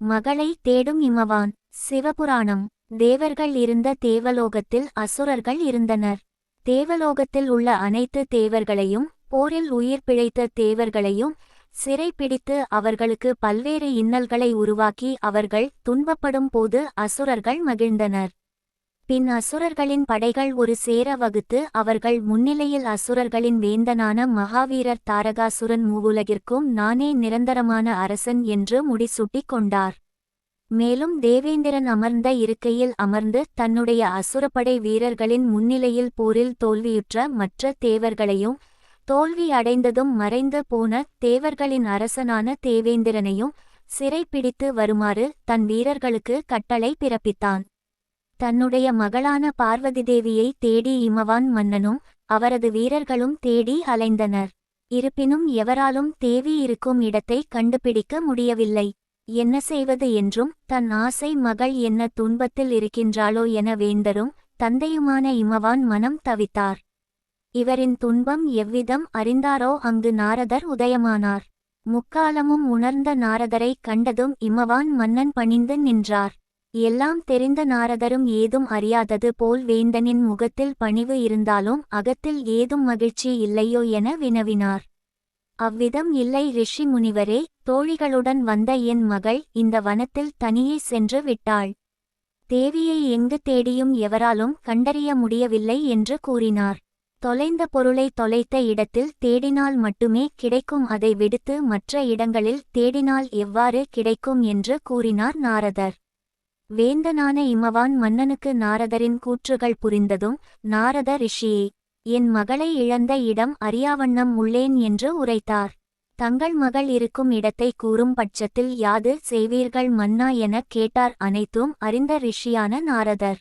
மகளை தேடும் இமவான். சிவபுராணம். தேவர்கள் இருந்த தேவலோகத்தில் அசுரர்கள் இருந்தனர். தேவலோகத்தில் உள்ள அனைத்து தேவர்களையும் போரில் உயிர் பிழைத்த தேவர்களையும் சிறைப்பிடித்து அவர்களுக்கு பல்வேறு இன்னல்களை உருவாக்கி அவர்கள் துன்பப்படும் போது அசுரர்கள் மகிழ்ந்தனர். பின் அசுரர்களின் படைகள் ஒரு சேர வகுத்து அவர்கள் முன்னிலையில் அசுரர்களின் வேந்தனான மகாவீரர் தாரகாசுரன் மூவுலகிற்கும் நானே நிரந்தரமான அரசன் என்று முடிசூட்டிக் கொண்டார். மேலும் தேவேந்திரன் அமர்ந்த இருக்கையில் அமர்ந்து தன்னுடைய அசுரப்படை வீரர்களின் முன்னிலையில் போரில் தோல்வியுற்ற மற்ற தேவர்களையும் தோல்வி அடைந்ததும் மறைந்து போன தேவர்களின் அரசனான தேவேந்திரனையும் சிறைப்பிடித்து வருமாறு தன் வீரர்களுக்கு கட்டளை பிறப்பித்தான். தன்னுடைய மகளான பார்வதி தேவியை தேடி இமவான் மன்னனும் அவரது வீரர்களும் தேடி அலைந்தனர். இருப்பினும் எவராலும் தேவி இருக்கும் இடத்தை கண்டுபிடிக்க முடியவில்லை. என்ன செய்வது என்றும் தன் ஆசை மகள் என்ன துன்பத்தில் இருக்கின்றாளோ என வேந்தரும் தந்தையுமான இமவான் மனம் தவித்தார். இவரின் துன்பம் எவ்விதம் அறிந்தாரோ அங்கு நாரதர் உதயமானார். முக்காலமும் உணர்ந்த நாரதரை கண்டதும் இமவான் மன்னன் பணிந்து நின்றார். எல்லாம் தெரிந்த நாரதரும் ஏதும் அறியாதது போல் வேந்தனின் முகத்தில் பணிவு இருந்தாலும் அகத்தில் ஏதும் மகிழ்ச்சி இல்லையோ என வினவினார். அவ்விதம் இல்லை ரிஷி முனிவரே தோழிகளுடன் வந்த என் மகள் இந்த வனத்தில் தனியே சென்று விட்டாள். தேவியை எங்கு தேடியும் எவராலும் கண்டறிய முடியவில்லை என்று கூறினார். தொலைந்த பொருளை தொலைத்த இடத்தில் தேடினால் மட்டுமே கிடைக்கும் அதை விடுத்து மற்ற இடங்களில் தேடினால் எவ்வாறு கிடைக்கும் என்று கூறினார் நாரதர். வேந்தனான இமவான் மன்னனுக்கு நாரதரின் கூற்றுகள் புரிந்ததும் நாரத ரிஷியே என் மகளை இழந்த இடம் அறியாவண்ணம் உள்ளேன் என்று உரைத்தார். தங்கள் மகள் இருக்கும் இடத்தை கூறும் பட்சத்தில் யாது செய்வீர்கள் மன்னா எனக் கேட்டார் அனைத்தும் அறிந்த ரிஷியான நாரதர்.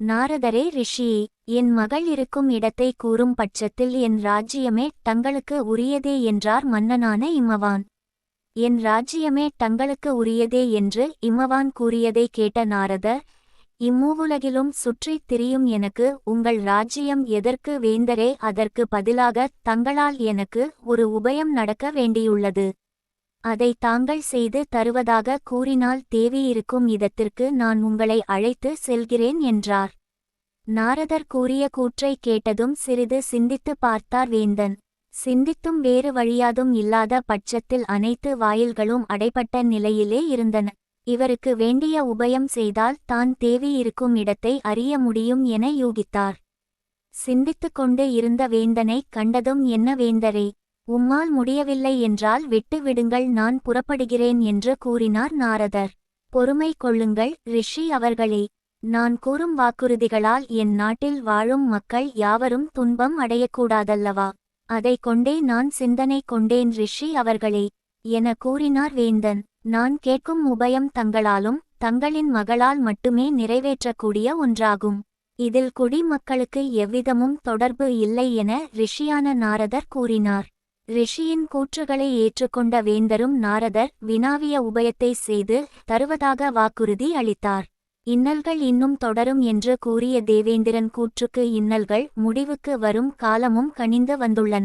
நாரதரே ரிஷியே என் மகள் இருக்கும் இடத்தை கூறும் பட்சத்தில் என் ராஜ்யமே தங்களுக்கு உரியதே என்றார் மன்னனான இமவான். என் ராஜ்யமே தங்களுக்கு உரியதே என்று இம்மவான் கூறியதை கேட்ட நாரதர் இம்மூவுலகிலும் சுற்றித் திரியும் எனக்கு உங்கள் ராஜ்யம் எதற்கு வேந்தரே அதற்கு பதிலாக தங்களால் எனக்கு ஒரு உபயம் நடக்க வேண்டியுள்ளது. அதை தாங்கள் செய்து தருவதாக கூறினால் தேவியிருக்கும் இடத்திற்கு நான் உங்களை அழைத்து செல்கிறேன் என்றார். நாரதர் கூறிய கூற்றைக் கேட்டதும் சிறிது சிந்தித்து பார்த்தார் வேந்தன். சிந்தித்தும் வேறு வழியாதும் இல்லாத பட்சத்தில் அனைத்து வாயில்களும் அடைபட்ட நிலையிலே இருந்தன. இவருக்கு வேண்டிய உபயம் செய்தால் தான் தேவியிருக்கும் இடத்தை அறிய முடியும் என யூகித்தார். சிந்தித்துக் கொண்டு இருந்த வேந்தனை கண்டதும் என்ன வேந்தரே உம்மால் முடியவில்லை என்றால் விட்டு விடுங்கள் நான் புறப்படுகிறேன் என்று கூறினார் நாரதர். பொறுமை கொள்ளுங்கள் ரிஷி அவர்களே நான் கூறும் வாக்குறுதிகளால் என் நாட்டில் வாழும் மக்கள் யாவரும் துன்பம் அடையக்கூடாதல்லவா? அதை கொண்டே நான் சிந்தனை கொண்டேன் ரிஷி அவர்களே என கூறினார் வேந்தன். நான் கேட்கும் உபயம் தங்களாலும் தங்களின் மகளால் மட்டுமே நிறைவேற்றக்கூடிய ஒன்றாகும். இதில் குடிமக்களுக்கு எவ்விதமும் தொடர்பு இல்லை என ரிஷியான நாரதர் கூறினார். ரிஷியின் கூற்றுகளை ஏற்றுக்கொண்ட வேந்தரும் நாரதர் வினாவிய உபயத்தை செய்து தருவதாக வாக்குறுதி அளித்தார். இன்னல்கள் இன்னும் தொடரும் என்று கூறிய தேவேந்திரன் கூற்றுக்கு இன்னல்கள் முடிவுக்கு வரும் காலமும் கனிந்து வந்துள்ளன.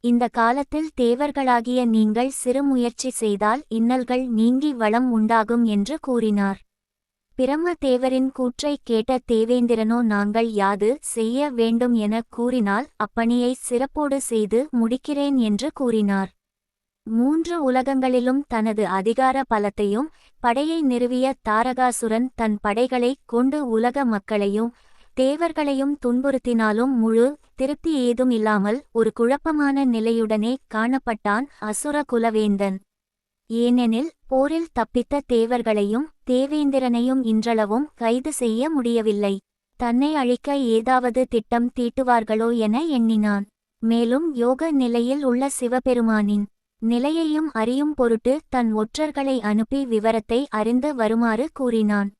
இந்த காலத்தில் தேவர்களாகிய நீங்கள் சிறு முயற்சி செய்தால் இன்னல்கள் நீங்கி வளம் உண்டாகும் என்று கூறினார். பிரம்ம தேவரின் கூற்றைக் கேட்ட தேவேந்திரனோ நாங்கள் யாது செய்ய வேண்டும் எனக் கூறினால் அப்பணியை சிறப்போடு செய்து முடிக்கிறேன் என்று கூறினார். மூன்று உலகங்களிலும் தனது அதிகார பலத்தையும் படையை நிறுவிய தாரகாசுரன் தன் படைகளைக் கொண்டு உலக மக்களையும் தேவர்களையும் துன்புறுத்தினாலும் முழு திருப்தி ஏதும் இல்லாமல் ஒரு குழப்பமான நிலையுடனே காணப்பட்டான் அசுர குலவேந்தன். ஏனெனில் போரில் தப்பித்த தேவர்களையும் தேவேந்திரனையும் இன்றளவும் கைது செய்ய முடியவில்லை. தன்னை அழிக்க ஏதாவது திட்டம் தீட்டுவார்களோ என எண்ணினான். மேலும் யோக நிலையில் உள்ள சிவபெருமானின் நிலையையும் அறியும் பொருட்டு தன் ஒற்றர்களை அனுப்பி விவரத்தை அறிந்து வருமாறு கூறினான்.